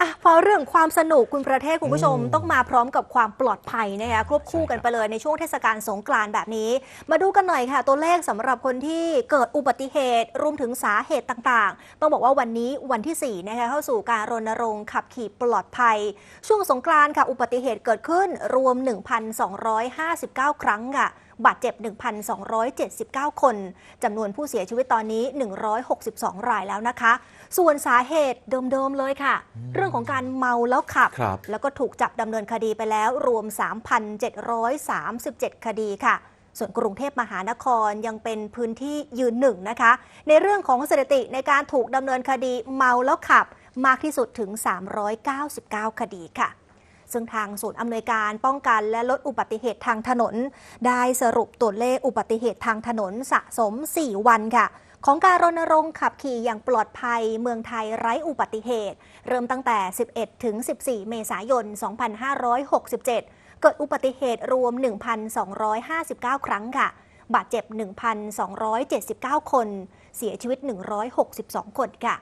อะพอเรื่องความสนุกคุณประเทศคุณผู้ชมต้องมาพร้อมกับความปลอดภัยนะคะควบคู่กันไปเลยในช่วงเทศกาลสงกรานต์แบบนี้ มาดูกันหน่อยค่ะ ตัวเลขสำหรับคนที่เกิดอุบัติเหตุรวมถึงสาเหตุต่างๆ ต้องบอกว่าวันนี้วันที่4นะคะเข้าสู่การรณรงค์ขับขี่ปลอดภัย ช่วงสงกรานต์ค่ะอุบัติเหตุเกิดขึ้นรวม 1,259 ครั้งค่ะ บาดเจ็บ 1,279 คน จำนวนผู้เสียชีวิตตอนนี้ 162 รายแล้วนะคะ ส่วนสาเหตุเดิมๆเลยค่ะ เรื่องของการเมาแล้วขับครับ แล้วก็ถูกจับดำเนินคดีไปแล้วรวม 3,737 คดีค่ะส่วนกรุงเทพมหานครยังเป็นพื้นที่ยืนหนึ่งนะคะ ในเรื่องของสถิติในการถูกดำเนินคดีเมาแล้วขับ มากที่สุดถึง 399 คดีค่ะ ซึ่งทางศูนย์อำนวยการป้องกันและลดอุบัติเหตุทางถนน ได้สรุปตัวเลขอุบัติเหตุทางถนนสะสม 4 วันค่ะของการรณรงค์ขับขี่อย่างปลอดภัยเมืองไทยไร้อุบัติเหตุ เริ่มตั้งแต่ 11 ถึง 14 เมษายน 2567 เกิดอุบัติเหตุรวม 1,259 ครั้งค่ะ บาดเจ็บ 1,279 คน เสียชีวิต 162 คนค่ะ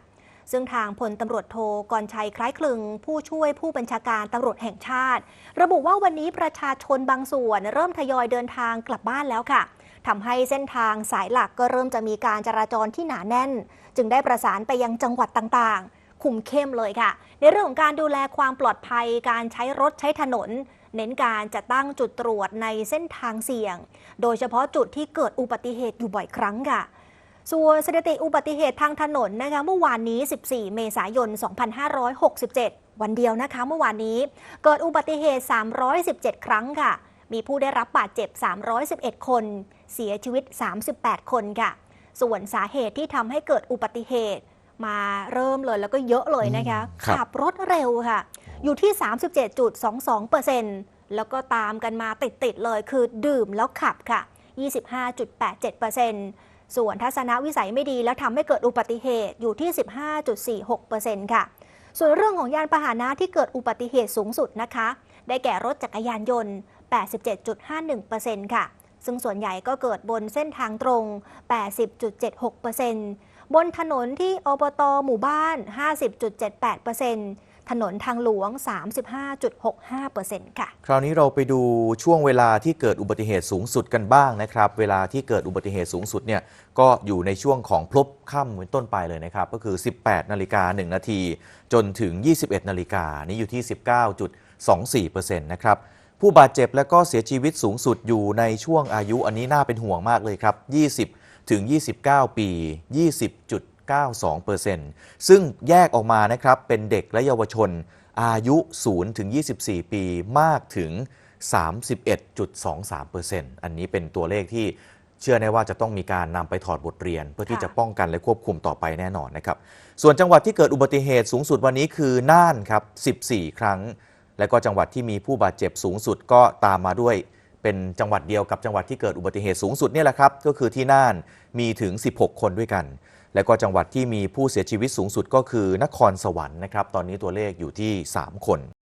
ซึ่งทางพลตำรวจโทกรชัยคล้ายคลึง ผู้ช่วยผู้บัญชาการตำรวจแห่งชาติ ระบุว่าวันนี้ประชาชนบางส่วนเริ่มทยอยเดินทางกลับบ้านแล้วค่ะทำให้เส้นทางสายหลักก็เริ่มจะมีการจราจรที่หนาแน่น จึงได้ประสานไปยังจังหวัดต่างๆ คุมเข้มเลยค่ะ ในเรื่องของการดูแลความปลอดภัยการใช้รถใช้ถนน เน้นการจะตั้งจุดตรวจในเส้นทางเสี่ยง โดยเฉพาะจุดที่เกิดอุบัติเหตุอยู่บ่อยครั้งค่ะ ส่วนสถิติอุบัติเหตุทางถนนนะคะเมื่อวานนี้ 14 เมษายน 2567 วันเดียวนะคะ เมื่อวานนี้เกิดอุบัติเหตุ 317 ครั้งค่ะ มีผู้ได้รับบาดเจ็บ 311 คน เสียชีวิต 38 คนค่ะ ส่วนสาเหตุที่ทำให้เกิดอุบัติเหตุมาเริ่มเลยแล้วก็เยอะเลยนะคะครับขับรถเร็วค่ะ อยู่ที่ 37.22%แล้วก็ตามกันมาติด ๆ เลยคือดื่มแล้วขับค่ะ 25.87% ส่วนทัศนวิสัยไม่ดีแล้วทำให้เกิดอุบัติเหตุอยู่ที่ 15.46%ค่ะ ส่วนเรื่องของยานพาหนะที่เกิดอุบัติเหตุสูงสุดนะคะ ได้แก่รถจักรยานยนต์ 87.51%ค่ะ ซึ่งส่วนใหญ่ก็เกิดบนเส้นทางตรง 80.76%บนถนนที่อบตหมู่บ้าน 50.78% ถนนทางหลวง 35.65%ค่ะ คราวนี้เราไปดูช่วงเวลาที่เกิดอุบัติเหตุสูงสุดกันบ้างนะครับ เวลาที่เกิดอุบัติเหตุสูงสุดเนี่ยก็อยู่ในช่วงของพลบค่ำเป็นต้นไปเลยนะครับ ก็คือ 18 นาฬิกา 1 นาที จนถึง 21 นาฬิกา นี่อยู่ที่ 19.24%นะครับ ผู้บาดเจ็บและก็เสียชีวิตสูงสุดอยู่ในช่วงอายุอันนี้น่าเป็นห่วงมากเลยครับ 20 ถึง 29 ปี 20. 20.92%ซึ่งแยกออกมานะครับเป็นเด็กและเยาวชนอายุ 0 ถึง 24 ปีมากถึง 31.23%อันนี้เป็นตัวเลขที่เชื่อแน่ว่าจะต้องมีการนำไปถอดบทเรียน เพื่อที่ค่ะจะป้องกันและควบคุมต่อไปแน่นอนนะครับ ส่วนจังหวัดที่เกิดอุบัติเหตุสูงสุดวันนี้คือน่านครับ 14 ครั้ง และก็จังหวัดที่มีผู้บาดเจ็บสูงสุดก็ตามมาด้วย เป็นจังหวัดเดียวกับจังหวัดที่เกิดอุบัติเหตุสูงสุดเนี่ยแหละครับ ก็คือที่น่านมีถึง 16 คนด้วยกัน และก็จังหวัดที่มีผู้เสียชีวิตสูงสุดก็คือนครสวรรค์นะครับ ตอนนี้ตัวเลขอยู่ที่ 3 คน